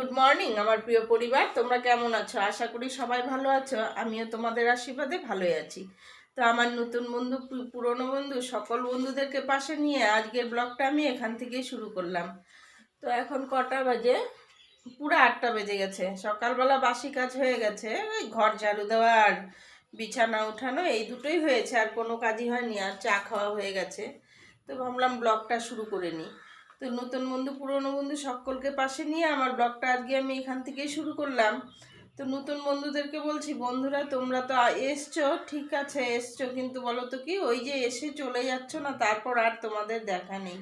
Good morning আমার প্রিয় পরিবার। তোমরা কেমন আছো? আশা করি সবাই ভালো আছো। আমিও তোমাদের আশীর্বাদে ভালোই আছি। তো আমার নতুন বন্ধু পুরনো বন্ধু, সকল বন্ধুদেরকে পাশে নিয়ে আজকের ব্লগটা আমি এখান থেকেই শুরু করলাম। তো এখন কটা বাজে? পুরো আটটা বেজে গেছে। সকালবেলা বাসি কাজ হয়ে গেছে। ওই ঘর ঝাড়ু দেওয়া আর বিছানা উঠানো, এই দুটোই হয়েছে। আর কোনো কাজই হয়নি। আর চা খাওয়া হয়ে গেছে। তো ভাবলাম ব্লগটা শুরু করে নিই। তো নতুন বন্ধু, পুরনো বন্ধু সকলকে পাশে নিয়ে আমার ব্লগটা আজকে আমি এখান থেকেই শুরু করলাম। তো নতুন বন্ধুদেরকে বলছি, বন্ধুরা তোমরা তো এসছো, ঠিক আছে, এসছো, কিন্তু বলো তো কি, ওই যে এসে চলে যাচ্ছ না, তারপর আর তোমাদের দেখা নেই।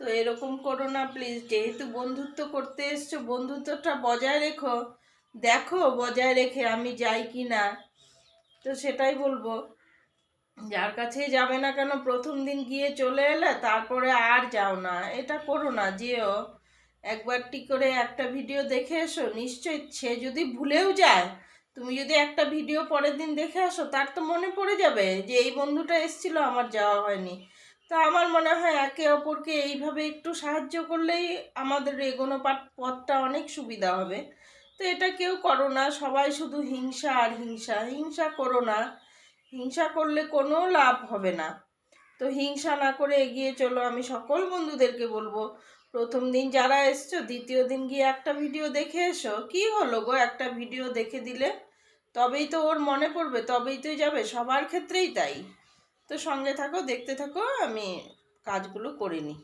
তো এরকম করো না প্লিজ যেহেতু বন্ধুত্ব করতে এসছো, বন্ধুত্বটা বজায় রেখো। দেখো, বজায় রেখে আমি যাই কি না তো সেটাই বলব। যার কাছেই যাবে না কেন, প্রথম দিন গিয়ে চলে এলে তারপরে আর যাও না। এটা করো না, যেও। একবারটি করে একটা ভিডিও দেখে এসো, নিশ্চয়ই সে যদি ভুলেও যায়, তুমি যদি একটা ভিডিও পরের দিন দেখে আসো, তার তো মনে পড়ে যাবে যে এই বন্ধুটা এসেছিল, আমার যাওয়া হয়নি। তো আমার মনে হয় একে অপরকে এইভাবে একটু সাহায্য করলেই আমাদের এগোনো পথটা অনেক সুবিধা হবে। তো এটা কেউ করো না, সবাই শুধু হিংসা আর হিংসা। হিংসা করো না হিংসা করলে কোনো লাভ হবে না। তো হিংসা না করে এগিয়ে চলো, আমি সকল বন্ধুদেরকে বলব, প্রথম দিন যারা এসছো, দ্বিতীয় দিন গিয়ে একটা ভিডিও দেখে এসো। কি হলো গো একটা ভিডিও দেখে দিলে? তবেই তো ওর মনে পড়বে, তবেই তো যাবে, সবার ক্ষেত্রেই তাই। তো সঙ্গে থাকো, দেখতে থাকো, আমি কাজগুলো করে নিই।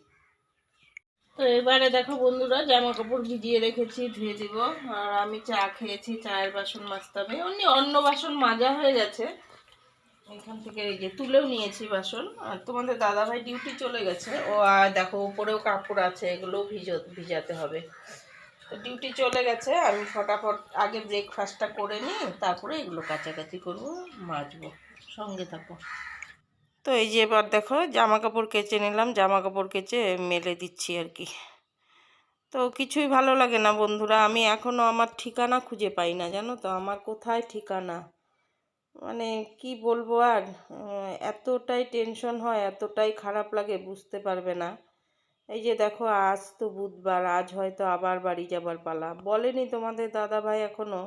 তো এবারে দেখো বন্ধুরা জামা কাপড় ভিজিয়ে রেখেছি, ধুয়ে দিব। আর আমি চা খেয়েছি, চায়ের বাসন মাজতে হবে। অন্য অন্য বাসন মাজা হয়ে গেছে। এখান থেকে এই যে তুলেও নিয়েছি বাসন। আর তোমাদের দাদাভাই ডিউটি চলে গেছে। ও আর দেখো, উপরেও কাপড় আছে, এগুলোও ভিজো, ভিজাতে হবে। তো ডিউটি চলে গেছে, আমি ফটাফট আগে ব্রেকফাস্টটা করে নিই তারপরে এগুলো কাছাকাছি করব, মাজবো। সঙ্গে থাকো। তো এই যে এবার দেখো জামা কাপড় কেচে নিলাম জামা কাপড় কেচে মেলে দিচ্ছি আর কি। তো কিছুই ভালো লাগে না বন্ধুরা, আমি এখনও আমার ঠিকানা খুঁজে পাই না, জানো তো? আমার কোথায় ঠিকানা? মানে কি বলব আর? এতটাই টেনশন হয়, এতটাই খারাপ লাগে, বুঝতে পারবে না। এই যে দেখো, আজ তো বুধবার, আজ হয়তো আবার বাড়ি যাবার পালা। বলেনি তোমাদের দাদা ভাই এখনও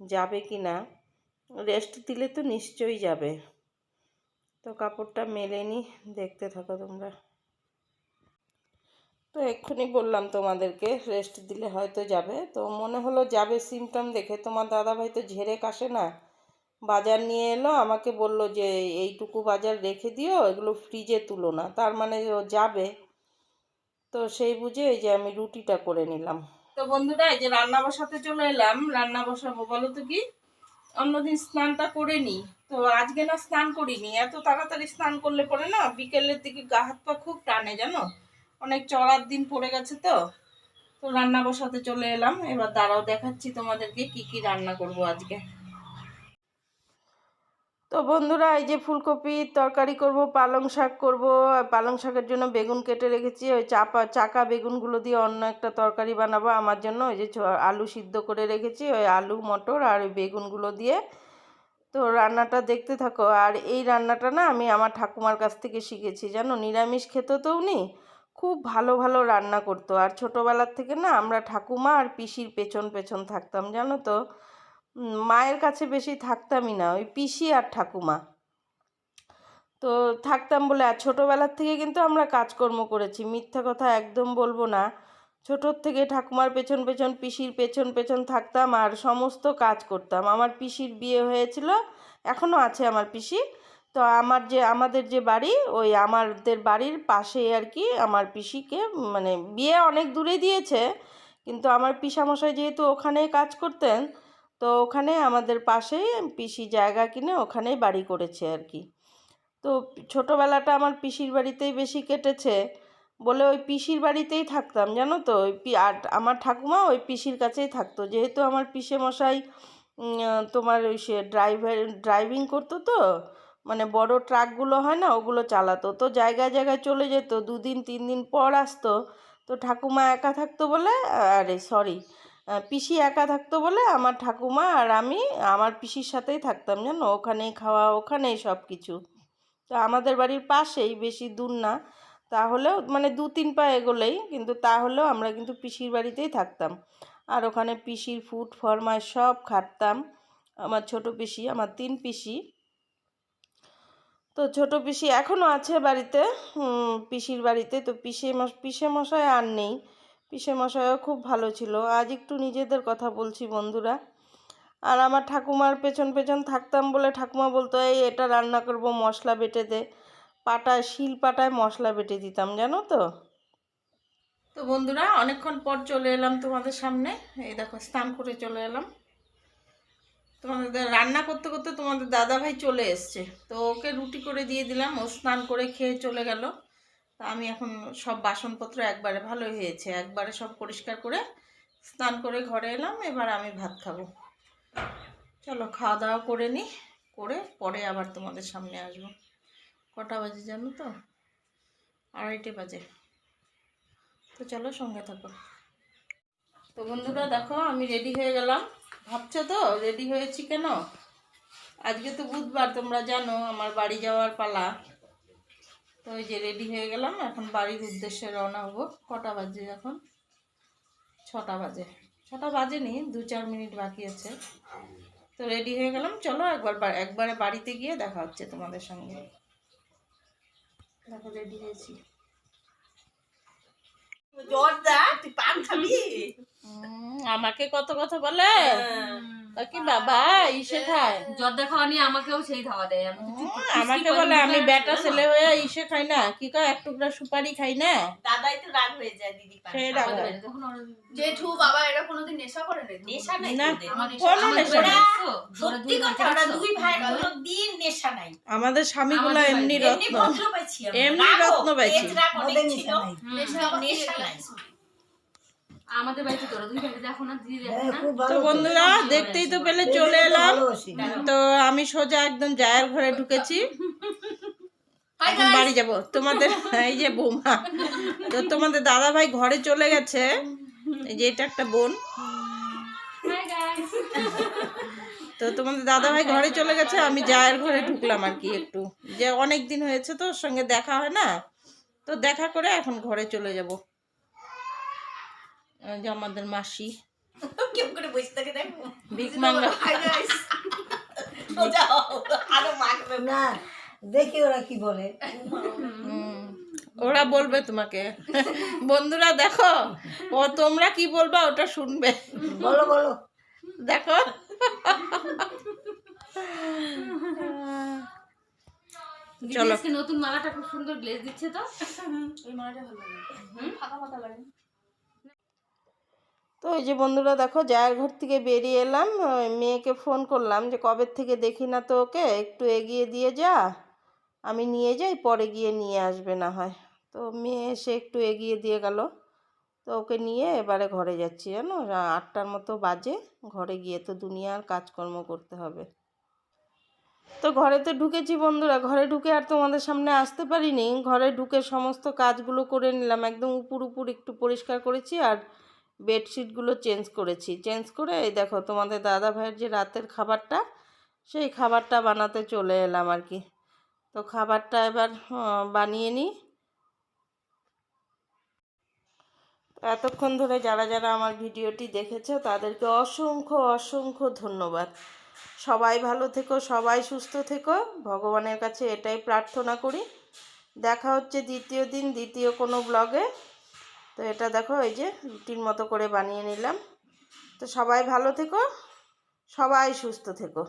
যাবে কি না? রেস্ট দিলে তো নিশ্চয়ই যাবে। তো কাপড়টা মেলে নি, দেখতে থাকো তোমরা। তো এক্ষুনি বললাম তোমাদেরকে রেস্ট দিলে হয়তো যাবে। তো মনে হলো যাবে সিমটম দেখে। তোমার দাদাভাই তো ঝেড়ে কাশে না? বাজার নিয়ে এলো, আমাকে বলল যে, এইটুকু বাজার রেখে দিও, এগুলো ফ্রিজে তুলো না। তার মানে ও যাবে। তো সেই বুঝে এই যে আমি রুটিটা করে নিলাম। তো বন্ধুরা, এই যে রান্না বসাতে চলে এলাম। রান্না বসাবো, বলো তো কি? অন্যদিন স্নানটা করে নিই। তো আজকে না স্নান করিনি। এত তাড়াতাড়ি স্নান করলে পরে না বিকেলের দিকে গা হাত পা খুব টানে, জানো? অনেক চড়ার দিন পড়ে গেছে তো। তো রান্না বসাতে চলে এলাম। এবার দাঁড়াও, দেখাচ্ছি তোমাদেরকে কি কি রান্না করব আজকে। তো বন্ধুরা, এই যে ফুলকপির তরকারি করব, পালং শাক করব পালং শাকের জন্য বেগুন কেটে রেখেছি। ওই চাপা, চাকা বেগুনগুলো দিয়ে অন্য একটা তরকারি বানাবো আমার জন্য। ওই যে আলু সিদ্ধ করে রেখেছি, ওই আলু, মটর আর ওই বেগুনগুলো দিয়ে। তো রান্নাটা দেখতে থাকো। আর এই রান্নাটা না আমি আমার ঠাকুমার কাছ থেকে শিখেছি, জানো? নিরামিষ খেত তো উনি খুব ভালো ভালো রান্না করতো। আর ছোটোবেলার থেকে না আমরা ঠাকুমা আর পিসির পেছন পেছন থাকতাম, জানো তো? মায়ের কাছে বেশি থাকতামই না, ওই পিসি আর ঠাকুমা। তো থাকতাম বলে, আর ছোটোবেলার থেকে কিন্তু আমরা কাজকর্ম করেছি, মিথ্যা কথা একদম বলব না। ছোটোর থেকে ঠাকুমার পেছন পেছন, পিসির পেছন পেছন থাকতাম আর সমস্ত কাজ করতাম। আমার পিসির বিয়ে হয়েছিল এখনও আছে আমার পিসি। তো আমার যে, আমাদের যে বাড়ি, ওই আমাদের বাড়ির পাশে আর কি আমার পিসিকে মানে বিয়ে অনেক দূরে দিয়েছে। কিন্তু আমার পিসামশাই যেহেতু ওখানেই কাজ করতেন তো ওখানে আমাদের পাশেই পিসি জায়গা কিনে ওখানেই বাড়ি করেছে আর কি। তো ছোটোবেলাটা আমার পিসির বাড়িতেই বেশি কেটেছে। বলে ওই পিসির বাড়িতেই থাকতাম, জানো তো? ওই আর আমার ঠাকুমা ওই পিসির কাছেই থাকতো। যেহেতু আমার পিসে মশাই তোমার ওই সে ড্রাইভার, ড্রাইভিং করতো তো মানে বড় ট্রাকগুলো হয় না, ওগুলো চালাতো। তো জায়গায় জায়গায় চলে যেত, দুদিন, তিন দিন পর আসতো। তো ঠাকুমা একা থাকতো বলে আরে, সরি। পিসি একা থাকতো বলে আমার ঠাকুমা আর আমি, আমার পিসির সাথেই থাকতাম জানো? ওখানেই খাওয়া, ওখানেই সব কিছু তো আমাদের বাড়ির পাশেই, বেশি দূর না। তাহলেও মানে দু তিন পা এগোলেই, কিন্তু তাহলেও আমরা কিন্তু পিসির বাড়িতেই থাকতাম। আর ওখানে পিসির ফুড ফরমায় সব খাটতাম। আমার ছোট পিসি, আমার তিন পিসি। তো ছোট পিসি এখনও আছে বাড়িতে পিসির বাড়িতে। তো পিসে পিসে মশাই আর নেই। মশাইও খুব ভালো ছিল। আজ একটু নিজেদের কথা বলছি বন্ধুরা। আর আমার ঠাকুমার পেছন পেছন থাকতাম বলে ঠাকুমা বলতো, এই এটা রান্না করব, মশলা বেটে দে। পাটায়, শিল পাটায় মশলা বেটে দিতাম, জানো তো? তো বন্ধুরা, অনেকক্ষণ পর চলে এলাম তোমাদের সামনে। এই দেখো, স্নান করে চলে এলাম। তোমাদের রান্না করতে করতে তোমাদের দাদা ভাই চলে এসছে। তো ওকে রুটি করে দিয়ে দিলাম, ও স্নান করে খেয়ে চলে গেল। তা আমি এখন সব বাসনপত্র একবারে ভালো হয়েছে। একবারে সব পরিষ্কার করে স্নান করে ঘরে এলাম, এবার আমি ভাত খাব। চলো খাওয়া দাওয়া করে নিই করে পরে আবার তোমাদের সামনে আসব। কটা বাজে জানো তো? আড়াইটে বাজে। তো চলো সঙ্গে থাকো। তো বন্ধুরা দেখো, আমি রেডি হয়ে গেলাম। ভাবছ তো, রেডি হয়েছি কেন? আজকে তো বুধবার, তোমরা জানো, আমার বাড়ি যাওয়ার পালা। তো ওই যে রেডি হয়ে গেলাম এখন বাড়ির উদ্দেশ্যে রওনা হব। কটা বাজে এখন? ছটা বাজে। ছটা বাজে বাজেনি দু চার মিনিট বাকি আছে। তো রেডি হয়ে গেলাম চলো একবার একবারে বাড়িতে গিয়ে দেখা হচ্ছে তোমাদের সঙ্গে। দেখো রেডি হয়েছি। আমাকে কত কথা বলে? কি বাবা ইসে খায় জর্দা খাওয়া নিয়ে আমাকেও সেই ধাওয়া দেয় আমি তো চুপ- আমাকে বলে আমি বেটা ছেলে হয়ে ইসে খাই না কি কয় এক টুকরা সুপারি খাই না দাদাই তো রাগ হয়ে যায় দিদি সেই রাগ হয়। জেঠু বাবা এরা কোনোদিন নেশা করে নাকি নেশা নাই না। তোদের। আমার কোনো আমার নেশা বাড়ি নেই। দেখছ? ওরা সত্যি দুই কথা ভাই ওরা দেখছ? দুই ভাই কোনো দিন নেশা নাই আমাদের স্বামীগুলো আমাদের এমনি এমনি রত্ন ভদ্র পাইছি আমরা। এমনি রাগও, রত্ন পাইছি। তেজ রাগ অনেক ছিল। হুম। নেশা নেশা নাই। কিছু? আমাদের বাড়িতে তোরা দুই দেখো না দিদি দেখো না। তো বন্ধুরা দেখতেই তো পেলে চলে এলাম। তো আমি সোজা একদম জায়ের ঘরে ঢুকেছি। এখন বাড়ি যাব। তোমাদের এই যে বৌমা তো তোমাদের দাদা ভাই ঘরে চলে গেছে। এই যে এটা একটা বোন। তো তোমাদের দাদা ভাই ঘরে চলে গেছে আমি জায়ের ঘরে ঢুকলাম আর কি একটু। যে অনেক দিন হয়েছে তো ওর সঙ্গে দেখা হয় না। তো দেখা করে এখন ঘরে চলে যাব। যে আমাদের মাসি। কেউ করে বসে থাকে দেখো। ভিক মাঙ্গা। না ওরা কি বলে। ওরা বলবে তোমাকে। বন্ধুরা দেখো ও তোমরা কি বলবা ওটা শুনবে। বলো বলো। দেখো। চলো। নতুন মালাটা খুব সুন্দর গ্লেজ দিচ্ছে তো। এই মালাটা ভালো লাগে। ফাঁকা ফাঁকা লাগে। তো ওই যে বন্ধুরা দেখো, জায়ের ঘর থেকে বেরিয়ে এলাম। মেয়েকে ফোন করলাম যে, কবে থেকে দেখি না তো ওকে একটু এগিয়ে দিয়ে যা। আমি নিয়ে যাই, পরে গিয়ে নিয়ে আসবে না হয়। তো মেয়ে এসে একটু এগিয়ে দিয়ে গেল। তো ওকে নিয়ে এবারে ঘরে যাচ্ছি, জানো? আটটার মতো বাজে, ঘরে গিয়ে তো দুনিয়ার কাজকর্ম করতে হবে। তো ঘরে তো ঢুকেছি বন্ধুরা, ঘরে ঢুকে আর তোমাদের সামনে আসতে পারিনি। ঘরে ঢুকে সমস্ত কাজগুলো করে নিলাম, একদম উপর উপর একটু পরিষ্কার করেছি আর বেডশিটগুলো চেঞ্জ করেছি। চেঞ্জ করে এই দেখো তোমাদের দাদা ভাইয়ের যে রাতের খাবারটা, সেই খাবারটা বানাতে চলে এলাম আর কি। তো খাবারটা এবার বানিয়ে নিই। এতক্ষণ ধরে যারা যারা আমার ভিডিওটি দেখেছ, তাদেরকে অসংখ্য অসংখ্য ধন্যবাদ। সবাই ভালো থেকো, সবাই সুস্থ থেকো। ভগবানের কাছে এটাই প্রার্থনা করি। দেখা হচ্ছে দ্বিতীয় দিন, দ্বিতীয় কোনো ব্লগে তো এটা দেখো, এই যে রুটির মতো করে বানিয়ে নিলাম। তো সবাই ভালো থেকো, সবাই সুস্থ থেকো।